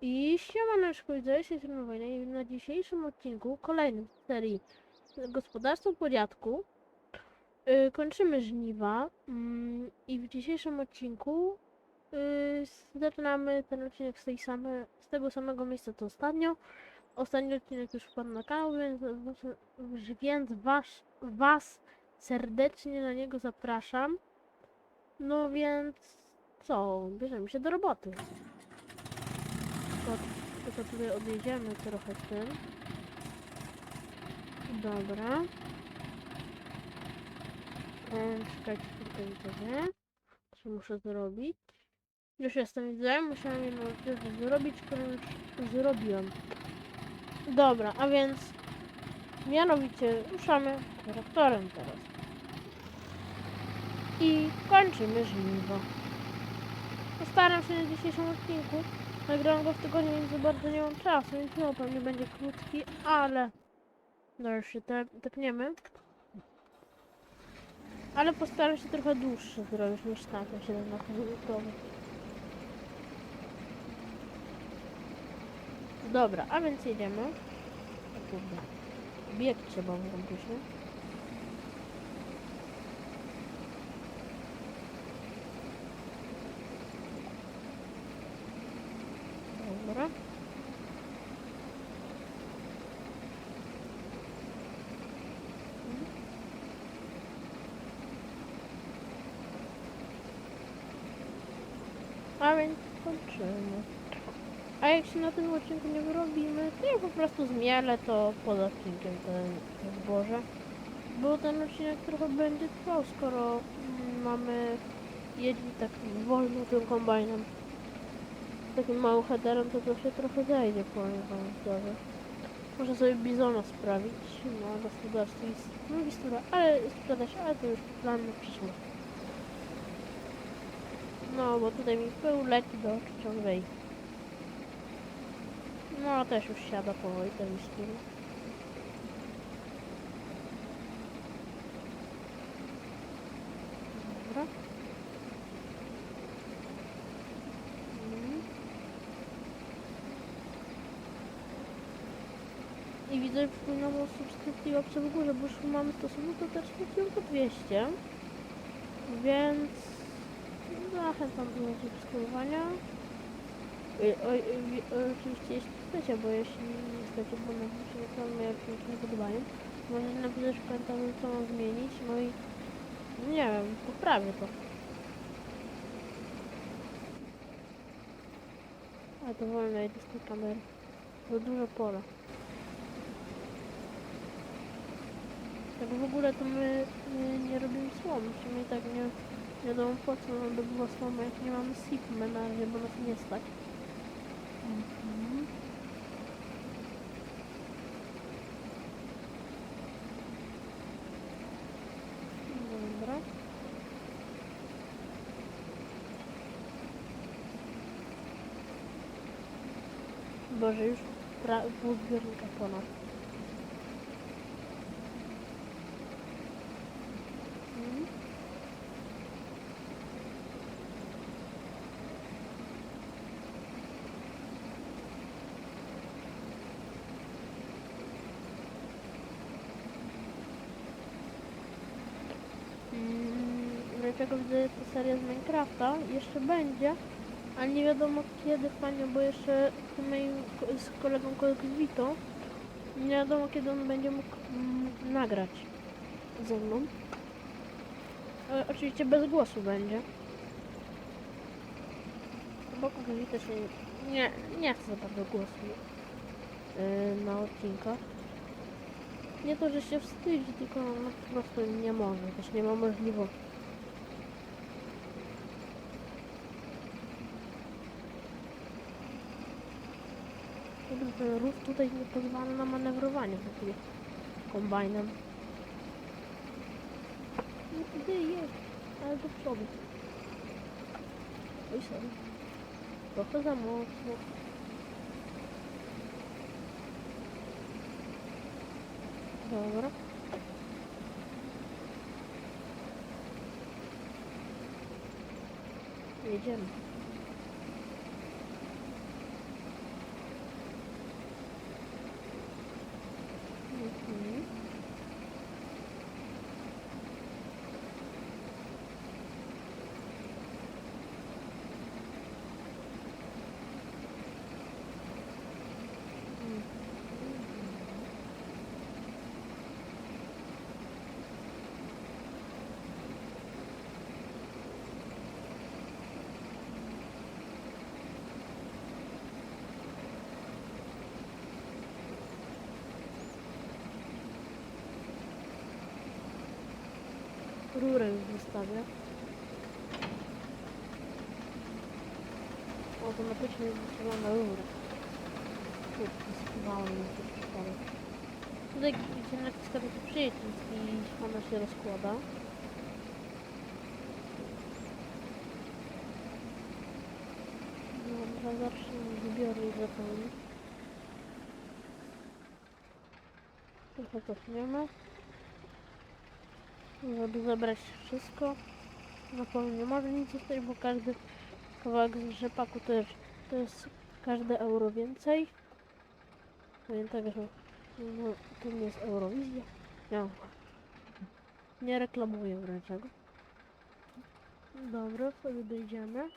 I siemaneczko, widzę się Wojna i na dzisiejszym odcinku, kolejnym z serii Gospodarstwo po dziadku, yy, kończymy żniwa mm, i w dzisiejszym odcinku yy, zaczynamy ten odcinek z, tej same, z tego samego miejsca co ostatnio. Ostatni odcinek już wpadł na kanał, więc, więc was, was serdecznie na niego zapraszam. No więc co, bierzemy się do roboty. To, tutaj odjedziemy trochę tym. Dobra. Czekajcie tutaj widzowie. Co muszę zrobić? Już jestem widzę, musiałem jedną rzecz zrobić, którą już zrobiłem. Dobra, a więc mianowicie ruszamy traktorem teraz. I kończymy żniwo. Postaram się na dzisiejszym odcinku Nagrałem go w tygodniu, więc za bardzo nie mam czasu, więc no pewnie będzie krótki, ale... No już się te, tepniemy. Ale postaram się trochę dłuższy zrobić niż tak, na 17 minutowy. Dobra, a więc jedziemy. O kurde. Bieg trzeba włączyć, nie? Dobra. A więc kończymy. A jak się na tym odcinku nie wyrobimy, to ja po prostu zmielę to pod odcinkiem ten, zboże. Bo ten odcinek trochę będzie trwał, skoro mm, mamy jeździć tak wolno tym kombajnem takim małym headerem to to się trochę zajdzie, powiem wam szczerze. Można sobie bizona sprawić na gospodarstwie i no bistura, ale sprzedać, ale to już plan na przyszłość. No, bo tutaj mi pył leci do ciągłej. No, też już siada powoli ten bisturo. Dobra. Mhm. I widzę, że wpłynęło o subskrypcji łapce w górze, bo już mamy stosunkowo też tylko 200. Więc zachęcam do subskrybowania. Oj, oj, oj, oczywiście jeśli chcecie, bo jeśli nie chcecie, bo na odcinki nie podobają, możecie napisać w komentarzu co mam zmienić, no i nie wiem, poprawię to. A to wolno idę z tej kamery. To duże pole. Tak w ogóle to my, nie robimy słomy, w tak nie wiadomo po co by było słoma, jak nie mamy SIP na razie, bo nas nie stać. Mhm. Dobra. Boże, już pół zbiornika ponad. Mhm. Dlaczego widzę, że to seria z Minecrafta jeszcze będzie, ale nie wiadomo kiedy fajnie, bo jeszcze z moim z kolegą Kolkwito nie wiadomo kiedy on będzie mógł mm, nagrać ze mną. E, oczywiście bez głosu będzie. Bo Kolkwito się nie, nie chce za bardzo głosu yy, na odcinkach. Nie to, że się wstydzi, tylko po prostu nie może, też nie ma możliwości. Kurde, Ten rów tutaj nie pozwala na manewrowanie w ogóle kombajnem. No gdzie jest? Ale do przodu. Oj sorry. Trochę za mocno. Dobra. Jedziemy. Rurę już zostawię. Automatycznie na rurę. Schowałem ją przez przypadek. Tutaj gdzie naciska taki przycisk i ona się rozkłada. Dobra, zacznę zbiornik zapełnić. Trochę cofniemy. Żeby zabrać wszystko. Pewno nie może nic zostać, bo każdy kawałek z rzepaku to jest, to jest każde euro więcej. Pamiętaj, że no, to nie jest Eurowizja. Nie, nie reklamuję niczego. Dobra, sobie dojdziemy.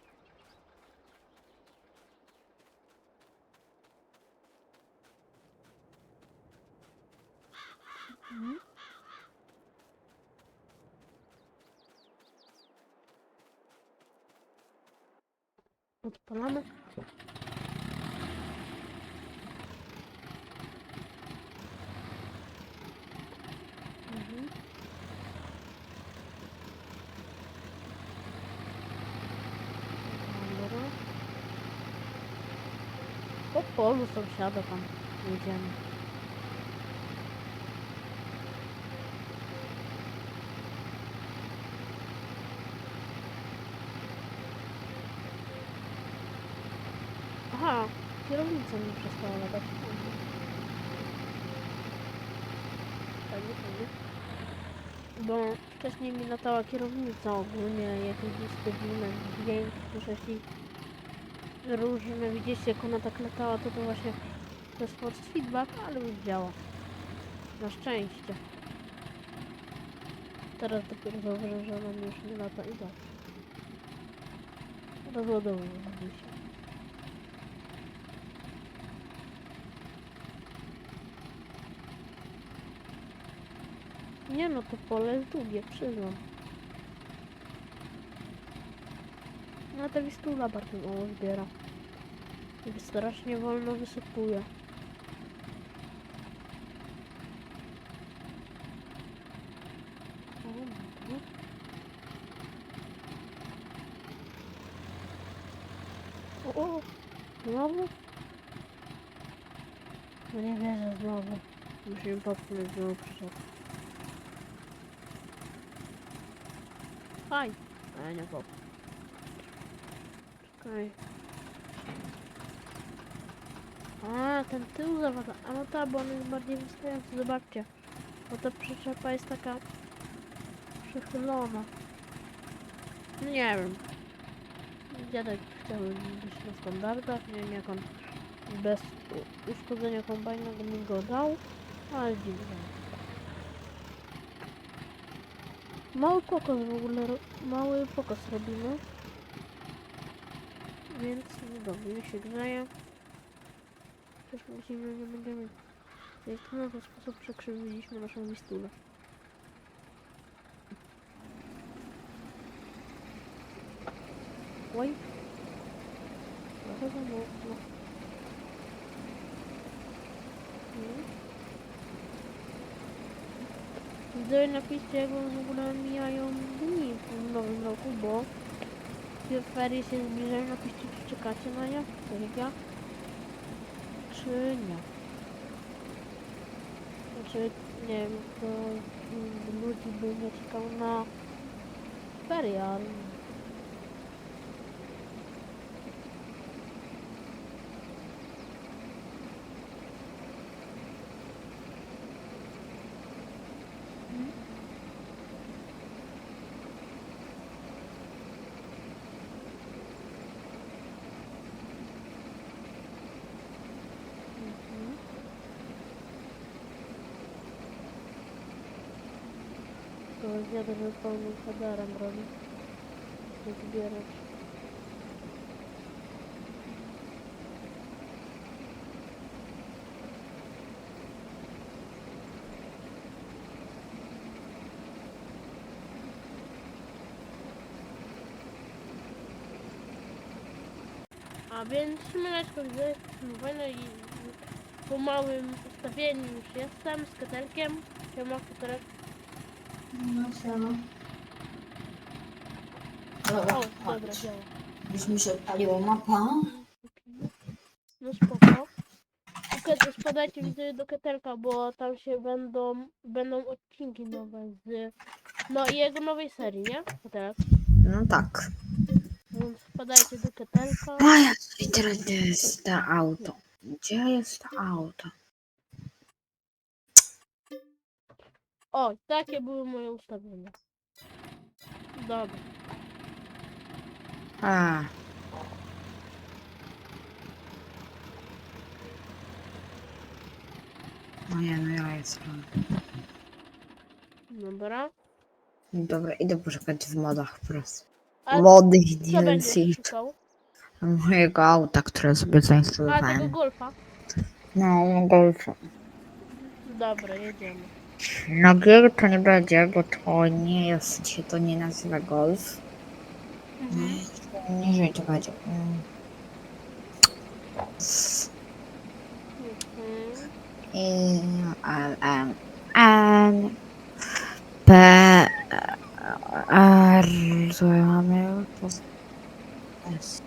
Odpalamy. Mhm. Po polu sąsiada tam jedziemy. Kierownica mi przestała latać. Fajnie, fajnie. Bo wcześniej mi latała kierownica ogólnie, jakiś dystygment, dźwięk, słyszeć i różne, widzieliście jak ona tak latała, to to właśnie to jest force feedback, ale już działa. Na szczęście. Teraz dopiero zauważyłem, że ona już nie lata i tak. Rozładowuję dzisiaj. Nie no, to pole długie, przyznam. No ta wistula bardzo mało zbiera. I strasznie wolno wysypuje. O. O, znowu? No nie wierzę, znowu. Musimy popchnąć znowu przyszedł. Aj! A nie pop. Czekaj. A, ten tył zawada. A no ta, bo on jest bardziej wystający. Zobaczcie. Bo ta przyczepa jest taka przechylona. No nie wiem. Dziadek chciał gdzieś na standardach. Nie wiem jak on bez uszkodzenia kombajna mi go dał. Ale dziwne. Mały pokaz w ogóle, mały pokaz robimy. Więc no dobrze, się grzeje. Też musimy, nie będziemy... Jak w ten sposób przekrzywiliśmy naszą wistulę. Oj. Trochę za mocno. Mhm. Widzowie napiszcie jak wam w ogóle mijają dni w nowym roku, bo te ferie się zbliżają. Napiszcie czy czekacie na nie, tak jak ja, czy nie. Znaczy, nie wiem, to ludzi by nie czekał na ferie, ale Mhm. Wiadomo, że pełnym hadarem robi. Nie zbierać. A więc siemaneczko, gdy wojnę i po małym ustawieniu już jestem z ketelkiem. Siema, ketelek. No sama. Dobra, O, chodź. dobra, działa. Już mi się odpaliła mapa. No spoko. Tylko spadajcie widzę do ketelka, bo tam się będą, będą odcinki nowe z, no i jego nowej serii, nie? Ketelek. No tak. Więc wpadajcie do ketelka. A ja teraz gdzie jest to auto? Gdzie jest to auto? O, takie były moje ustawienia. Dobra. A. No nie, no ja jestem. Dobra. Dobra, idę poszukać w modach po prostu. A Mody co DLC będziesz szukał? mojego auta, które sobie A, tego zainstalowałem. golfa. No, golfa. Dobra, jedziemy. No gier to nie będzie, bo to nie jest, się to nie nazywa golf. Mhm. Nie wiem, to będzie. Mm. I L M N P R mamy? S.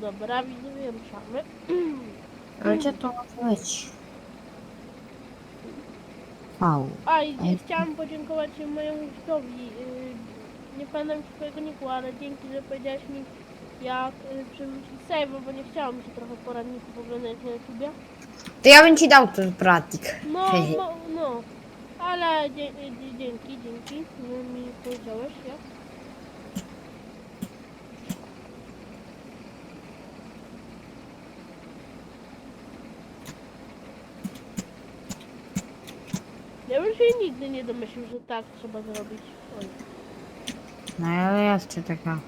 Dobra, widzowie, ruszamy. Gdzie to może być? V. A, i i chciałam podziękować mojemu widzowi. Yy, nie pamiętam swojego niku, ale dzięki, że powiedziałeś mi jak yy, save'a, bo nie chciałam się trochę poradników oglądać na YouTubie. To ja bym ci dał ten pratik. No, no, no. Ale dzie, dzie, dzięki, dzięki, że mi powiedziałeś, ja. Ja bym się nigdy nie domyślił, że tak trzeba zrobić. Oj. No ale jeszcze taka.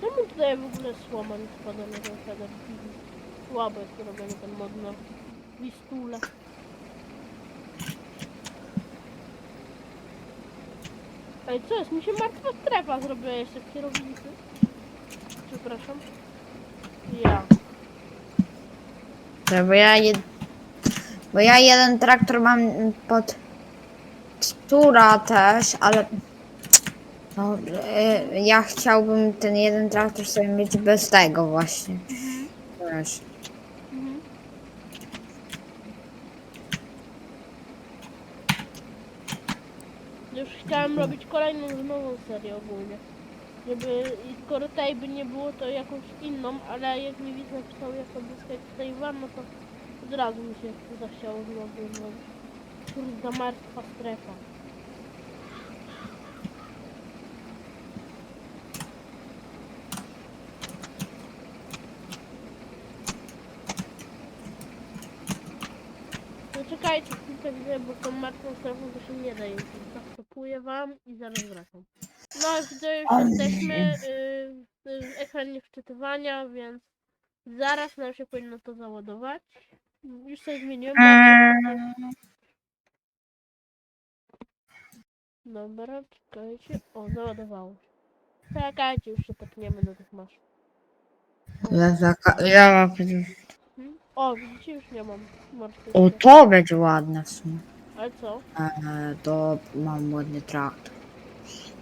Czemu tutaj w ogóle słoma nie spada na ten header? Słabo jest robiony ten mod na. Ej, co jest? Mi się martwa strefa zrobiła jeszcze w kierownicy. Przepraszam. Ja. Bo ja, jed... bo ja jeden traktor mam pod Stura też, ale no, e, ja chciałbym ten jeden traktor sobie mieć bez tego właśnie. Wiesz. Mhm. Już chciałem robić kolejną nową serię ogólnie. Żeby skoro tej by nie było, to jakąś inną, ale jak mi widz napisał jak odzyskać Taiwan, no to od razu mi się zachciało znowu zrobić. Kurde, martwa strefa. No czekajcie chwilkę widzę, bo tą martwą strefą to się nie da jeździć. Zastopuję wam i zaraz wracam. No widzę, już jesteśmy y, w ekranie wczytywania, więc zaraz nam się powinno to załadować. Już sobie zmieniłem. Eee. Dobra, czekajcie. O, załadowało się. Czekajcie, już się tepniemy do tych maszyn. Ja, zaka- ja Hmm? O, widzicie, już nie mam O, to będzie ładne w sumie. Ale co? Eee, to mam ładny traktor.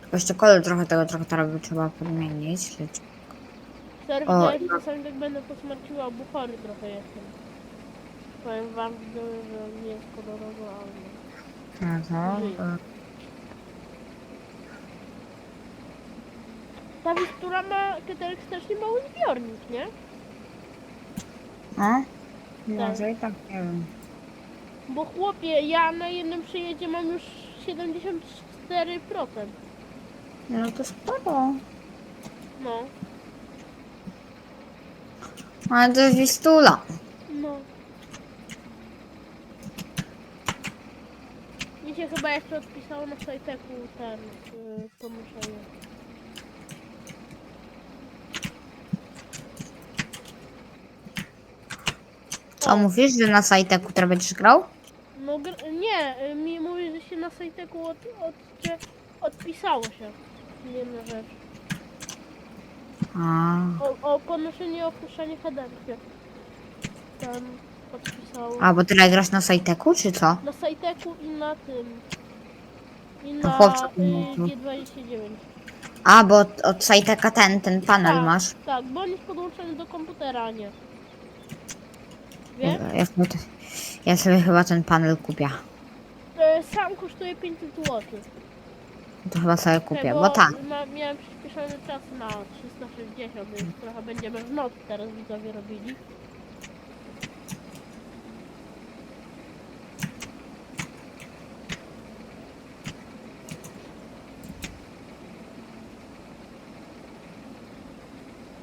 Tylko jeszcze kolor trochę tego traktora by trzeba podmienić. lecz- Serio, O, no. że czasami tak będę posmarciła, bo chory trochę jestem. Powiem wam, że nie jest kolorowo, ale... Aha, e, Ta Wistura ma ketelek strasznie mały zbiornik, nie? No? Może i tak, nie wiem. Bo chłopie, ja na jednym przejeździe mam już 74%. No to sporo. No, Ale to jest Wistula. no. Mi się chyba jeszcze odpisało na Sajteku ten yy, pomuszenie. Co mówisz, że na sajteku która będziesz grał? No gr- nie, y, mi mówi, że się na Sajteku od, od, że odpisało się. Jedna rzecz. A, O, o ponoszenie i opuszczanie się tam odpisało. a bo tyle grasz na sajteku, czy co? Na Sajteku i na tym. I na chłopcy y, pomogą. G29. A, bo od, od Sajteka ten, ten panel Tak. masz. Tak, bo on jest podłączony do komputera, a nie. Wiem? Ja, sobie ja sobie chyba ten panel kupię. E, Sam kosztuje 500 zł. To chyba sobie kupię, bo tak. Ma, miałem przyspieszony czas na 360, więc trochę będziemy w noc teraz widzowie robili.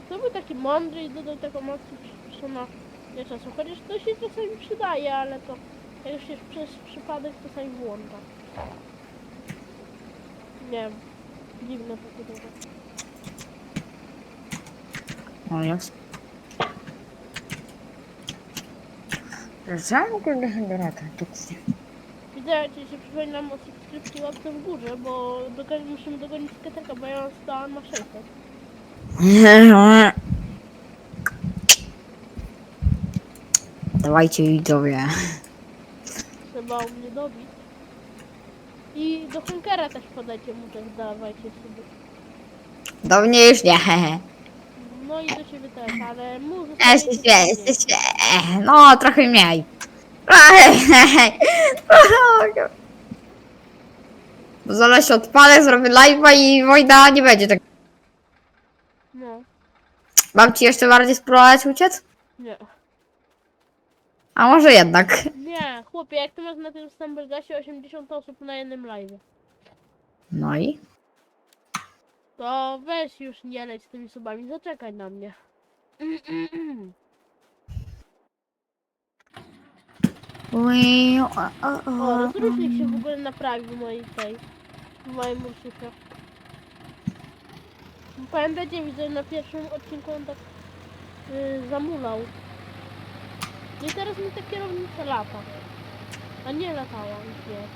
To był taki mądry i dodał taką opcję przyspieszona ile czasu. Chociaż to się czasami przydaje, ale to jak już jest przez przypadek czasami włącza. Nie wiem. Dziwne to wygląda. O, jest. Zaczęłam kurde generator, tu Widzę, czy się przypominam o subskrypcji łapce w górze, bo dogoni, musimy dogonić skaterka, bo ja mam stałam na 600. Dawajcie widzowie. Trzeba u mnie dobić. I do Hunkera też podajcie mu też dawajcie sobie. Do mnie już nie. No i do ciebie też, ale mu Jesteś, zostawiajcie sobie. jesteś, no trochę mniej. Trochę mniej. Trochę. Bo zaraz się odpalę, zrobię live'a i Wojda nie będzie tak. No, Mam ci jeszcze bardziej spróbować uciec? nie. A może jednak. Nie, chłopie, jak ty masz na tym Stumbergasie 80 osób na jednym live, No i? to weź już nie leć z tymi subami, zaczekaj na mnie. Ui, o, o, O, o. rozrusznik się w ogóle naprawił w mojej tej, w moim Ursusie. Pamiętacie, widzę na pierwszym odcinku on tak yy, zamulał. I teraz mi ta kierownica lata. A nie latała, nie.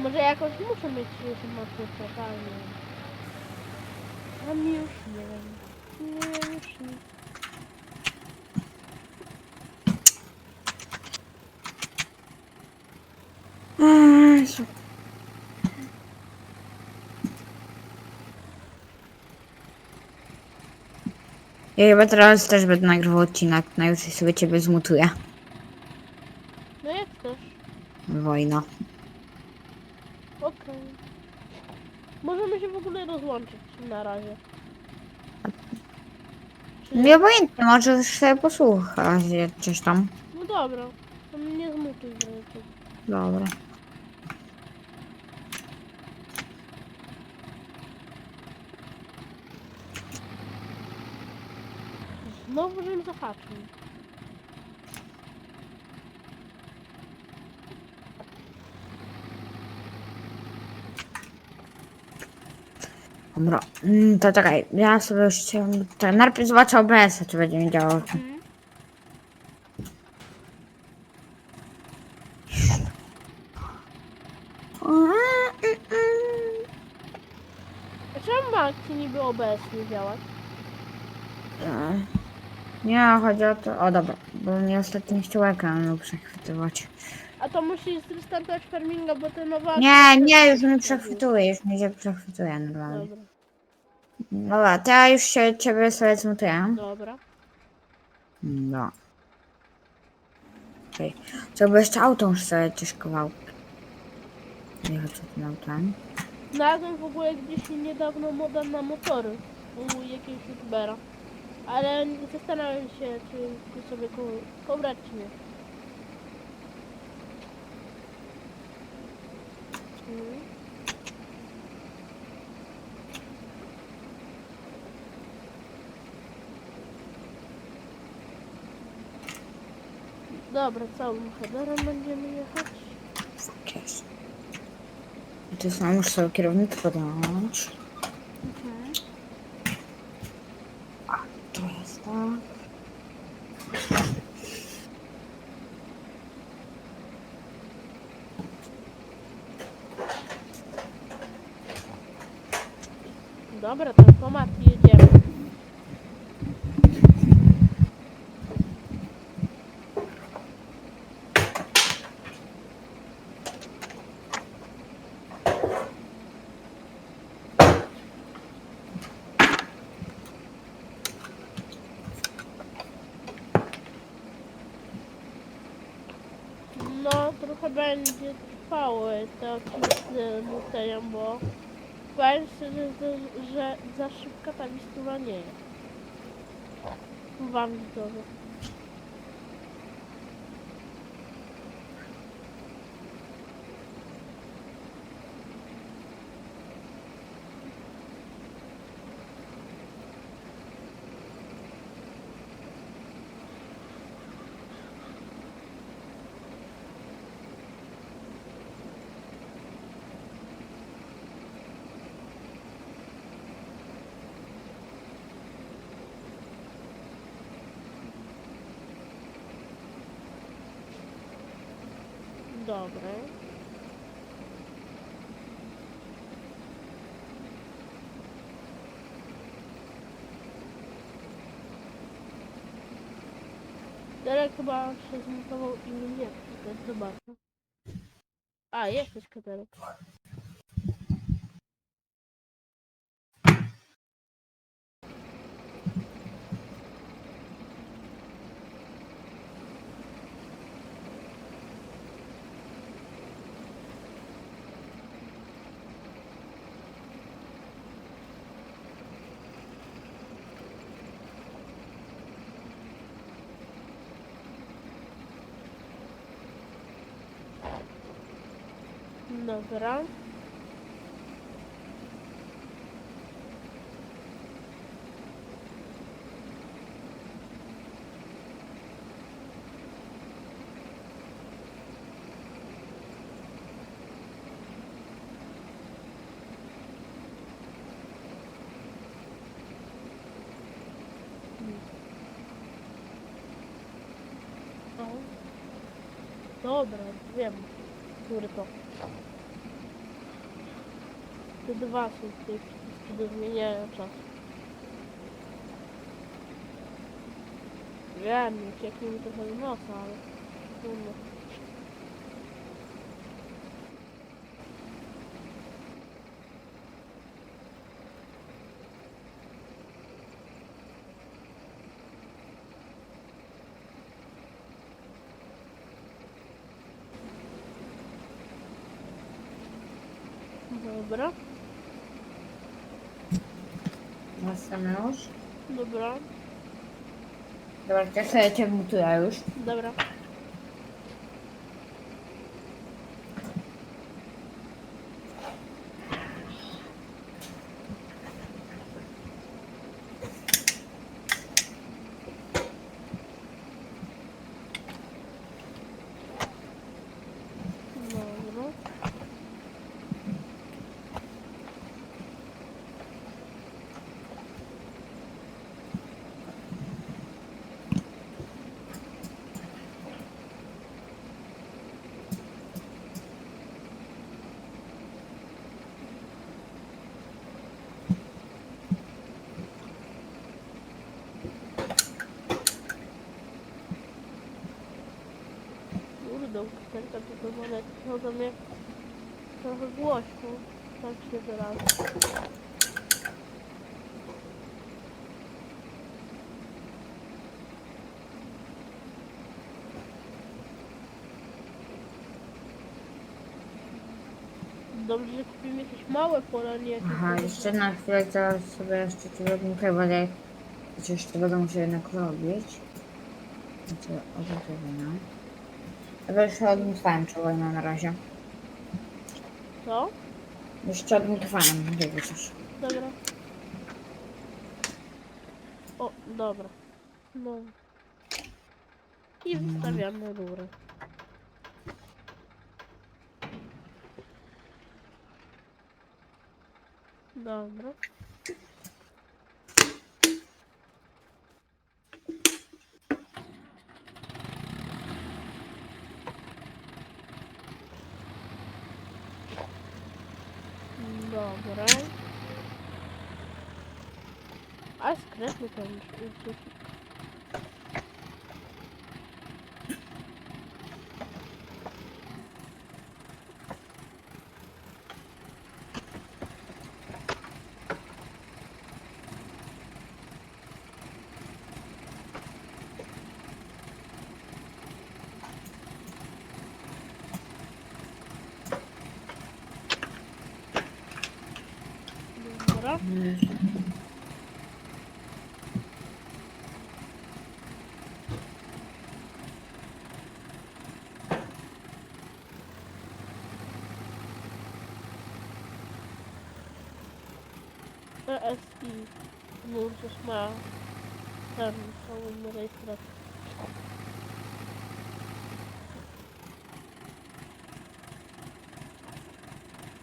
Może jakoś muszę mieć jeszcze wiem. A mi już nie wiem. Nie, już nie. Ja chyba teraz też będę nagrywał odcinek, na jutro sobie ciebie zmutuję. No jak chcesz. Wojna. Okej. Możemy się w ogóle rozłączyć na razie. Czy Nie obojętnie, możesz sobie posłuchać coś tam. No dobra. To mnie zmutuj żem zahaczył. Dobra, mm, to czekaj, ja sobie już chciałem... To najpierw zobaczę OBS, czy będzie mi działał. Mhm. A czemu ma ci niby OBS nie działać? E, Nie, chodzi o to... O dobra, bo mnie ostatnio chciał ekran przechwytywać. A to musisz zrestartować farminga, bo te nowe... Nie, nie, już mnie przechwytuje, już mnie się przechwytuje normalnie. Dobra, Dobra, to ja już się ciebie sobie zmutuję. dobra. No. Okej. Co by jeszcze auto muszę sobie też kawałek. Nie wiem, co tym autem. Znalazłem w ogóle gdzieś niedawno moda na motory u jakiegoś youtubera. Ale zastanawiam się, czy sobie ko- pobrać, czy nie. Mhm. Dobra, całym headerem będziemy jechać. Jest. I to samo muszę sobie kierownicę podać. Mhm. To jest tak. Dobra, to automat jedziemy. Trochę będzie odcinki z Museum, bo powiem szczerze, że, że za szybka ta mistura nie jest. Wam widzowie. Dobre. Derek chyba się zmutował i mnie, więc zobaczę. A, jesteś Katerek. Dobra. O. Dobra, wiem, który to. Te dwa są te przyciski do zmieniania czasu. Wiem, ucieknie mi trochę z nosa, ale. Dobra, Następny już. dobra, Dobra, ja sobie cię mutuję już. Dobra. Usterka to to one chodzą mnie trochę głośno. Tak się teraz. Dobrze, że kupimy jakieś małe pola, nie jakieś Aha, jeszcze na chwilę teraz sobie jeszcze ci lognikę będę... Chociaż jeszcze będę musiał jednak robić. Znaczy, ogotowienia. Ale już odmutowałem czerwoną na razie. Co? Jeszcze odmutowałem, nie wiesz. Dobra. O, dobra. No. I wystawiamy rurę. Dobra. Dobra. A sklepy ESI włączysz na ten całą rejestrację.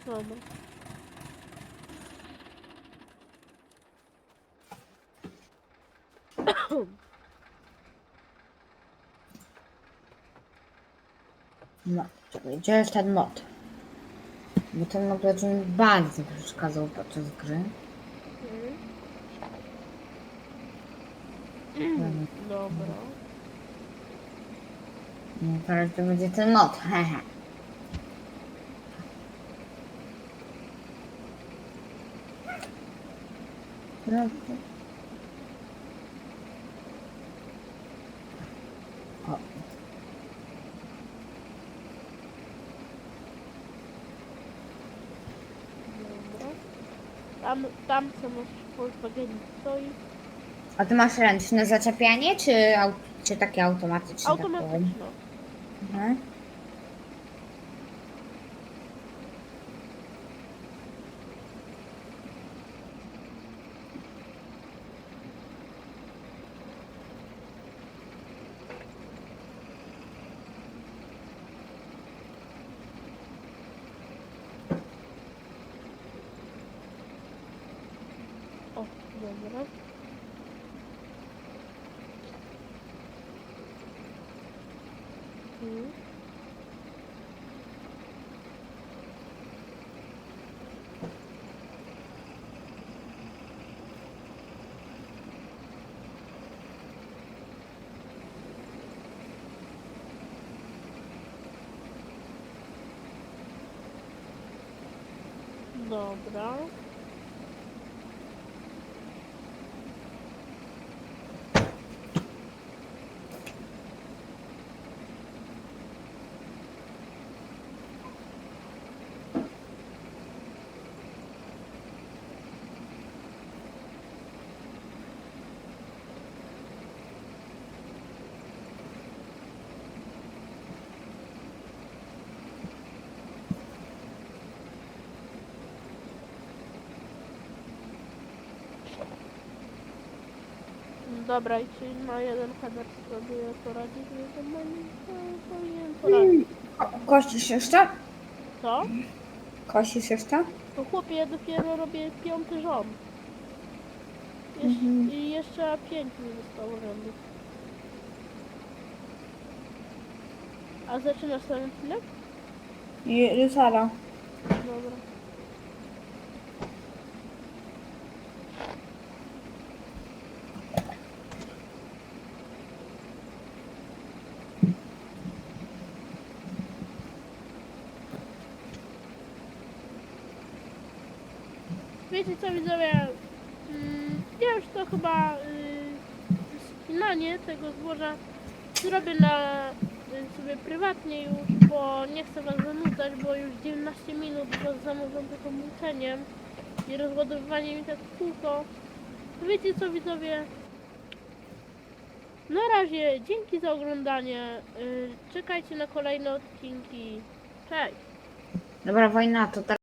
Dobra. No, czekaj, gdzie jest ten mod? Bo ten mod będzie mi bardzo przeszkadzał podczas gry. Mm. Dobra. No, teraz to będzie ten mod, hehe. O, Dobra. Tam, tam co nasz Volkswagen stoi. A ty masz ręczne zaczepianie, czy, au, czy takie automatyczne? tak powiem? Mhm. O, dobra. Mhm. Dobra. Dobra, i czyli na jeden header sobie poradzić, no to to powinien poradzić. Ko- Kościsz jeszcze? Co? Kościsz jeszcze? To chłopie, ja dopiero robię piąty rząd. Jesz Mhm. I jeszcze pięć mi zostało rzędów. A zaczynasz ten odcinek? Jutro. Dobra. Wiecie co widzowie? Mm, ja już to chyba y, spinanie tego złoża zrobię na y, sobie prywatnie już, bo nie chcę was zanudzać, bo już 19 minut was zanudzą tylko młóceniem i rozładowywaniem mi tak w kółko. Wiecie co widzowie? Na razie, dzięki za oglądanie. Y, czekajcie na kolejne odcinki. Cześć! Dobra, wojna, to teraz.